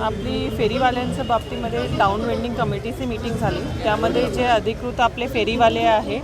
आपली फेरीवाल्यांच्या बाबतीमध्ये town vending कमिटीची मीटिंग झाली. त्यामध्ये जे अधिकृत आपले फेरीवाले आहे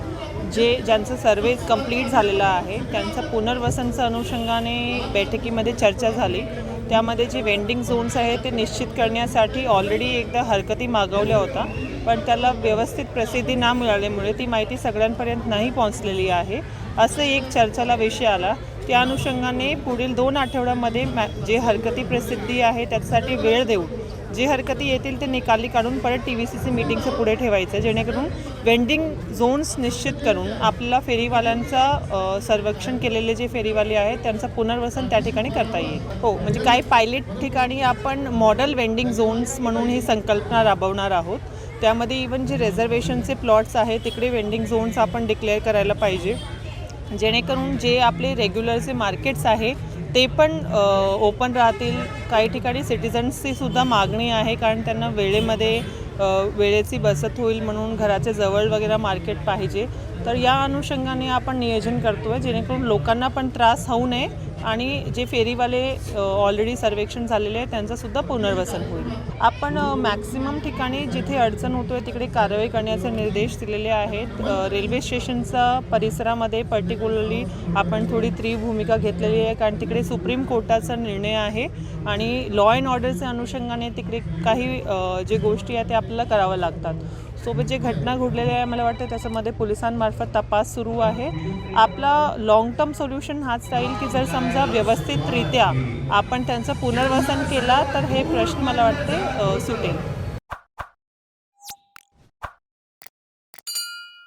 जे ज्यांचं सर्वे कंप्लीट झालेलं आहे त्यांचं पुनर्वसनच्या अनुषंगाने बैठकीमध्ये चर्चा झाली. त्यामध्ये जे वेंडिंग झोन्स आहे ते निश्चित करण्यासाठी ऑलरेडी एकदा हरकती मागवल्या होत्या. पण त्याला व्यवस्थित प्रसिद्धी ना मिळाल्यामुळे ती माहिती सगळ्यांपर्यंत नाही पोहोचलेली आहे. असं एक चर्चेला विषय आला. त्या अनुषंगाने पुढील दोन आठवड्यामध्ये मॅ जे हरकती प्रसिद्धी आहे त्याच्यासाठी वेळ देऊन जे हरकती येतील ते निकाली काढून परत टी व्ही सी सी मीटिंगचं पुढे ठेवायचं जेणेकरून वेंडिंग झोन्स निश्चित करून आपल्याला फेरीवाल्यांचा सर्वेक्षण केलेले जे फेरीवाले आहेत त्यांचं पुनर्वसन त्या ठिकाणी करता येईल. हो म्हणजे काही पायलट ठिकाणी आपण मॉडेल वेंडिंग झोन्स म्हणून ही संकल्पना राबवणार आहोत. त्यामध्ये इवन जे रिझर्वेशनचे प्लॉट्स आहेत तिकडे वेंडिंग झोन्स आपण डिक्लेअर करायला पाहिजे. जेणेकरून जे आपले रेग्युलरचे मार्केट्स आहे ते पण ओपन राहतील. काही ठिकाणी सिटिझन्सची सुद्धा मागणी आहे कारण त्यांना वेळेमध्ये वेळेची बचत होईल म्हणून घराच्या जवळ वगैरे मार्केट पाहिजे. तर या अनुषंगाने आपण नियोजन करतो आहे जेणेकरून लोकांना पण त्रास होऊ नये. आणि जे फेरीवाले ऑलरेडी सर्वेक्षण झालेले आहे त्यांचंसुद्धा पुनर्वसन होईल. आपण मॅक्सिमम ठिकाणी जिथे अडचण होतो आहे तिकडे कारवाई करण्याचे निर्देश दिलेले आहेत. रेल्वे स्टेशनचा परिसरामध्ये पर्टिक्युलरली आपण थोडी त्री भूमिका घेतलेली आहे कारण तिकडे सुप्रीम कोर्टाचा निर्णय आहे आणि लॉ अँड ऑर्डरच्या अनुषंगाने तिकडे काही जे गोष्टी आहेत त्या आपल्याला कराव्या लागतात. सोबत जे घटना घडलेल्या आहे मला वाटतं त्याच्यामध्ये पोलिसांमार्फत तपास सुरू आहे. आपला लाँग टर्म सोल्युशन हाच राहील की जर समजा व्यवस्थितरित्या आपण त्यांचं पुनर्वसन केला तर हे प्रश्न मला वाटते सुटेल.